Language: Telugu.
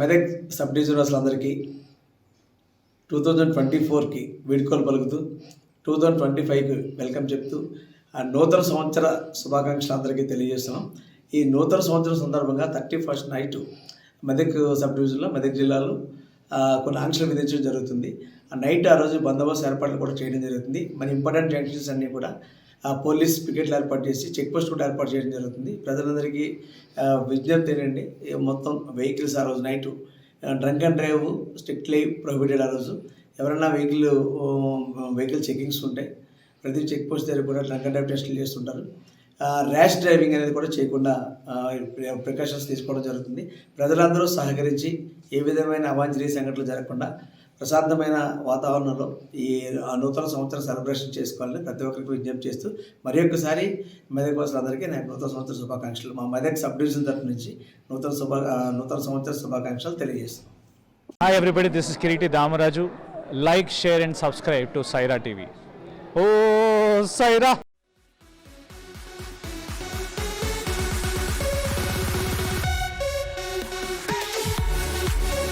మెదక్ సబ్ డివిజన్ వాసులందరికీ టూ థౌజండ్ ట్వంటీ ఫోర్కి వీడ్కోలు పలుకుతూ టూ థౌజండ్ ట్వంటీ ఫైవ్కి వెల్కమ్ చెప్తూ ఆ నూతన సంవత్సర శుభాకాంక్షలు అందరికీ తెలియజేస్తున్నాం. ఈ నూతన సంవత్సరం సందర్భంగా thirty first night Medak sub డివిజన్లో మెదక్ జిల్లాలో కొన్ని ఆంక్షలు విధించడం జరుగుతుంది. ఆ నైట్ ఆ రోజు బందోబస్తు ఏర్పాట్లు కూడా చేయడం జరుగుతుంది. మన ఇంపార్టెంట్ జంక్షన్స్ అన్నీ కూడా పోలీస్ పికెట్లు ఏర్పాటు చేసి చెక్ పోస్ట్ కూడా ఏర్పాటు చేయడం జరుగుతుంది. ప్రజలందరికీ విజ్ఞప్తి ఏంటండి మొత్తం వెహికల్స్ ఆ రోజు night drunk and drive strictly prohibited ఆ రోజు. ఎవరైనా వెహికల్ వెహికల్ చెకింగ్స్ ఉంటాయి ప్రతి చెక్ పోస్ట్ దగ్గర కూడా డ్రంక్ అండ్ డ్రైవ్ టెస్టులు చేస్తుంటారు. ర్యాష్ డ్రైవింగ్ అనేది కూడా చేయకుండా ప్రికాషన్స్ తీసుకోవడం జరుగుతుంది. ప్రజలందరూ సహకరించి ఏ విధమైన అవాంఛనీయ సంఘటనలు జరగకుండా ప్రశాంతమైన వాతావరణంలో ఈ నూతన సంవత్సరం సెలబ్రేషన్ చేసుకోవాలని ప్రతి ఒక్కరికి విజ్ఞప్తి చేస్తూ మరి ఒక్కసారి మెదక్ వాసులందరికీ నాకు నూతన సంవత్సర శుభాకాంక్షలు. మా మెదక్ సబ్ డివిజన్ తరఫు నుంచి నూతన శుభ నూతన సంవత్సర శుభాకాంక్షలు తెలియజేస్తున్నాం. Hi everybody this is Kiriti Damaraju like share and subscribe to Saira TV oh Sye Raa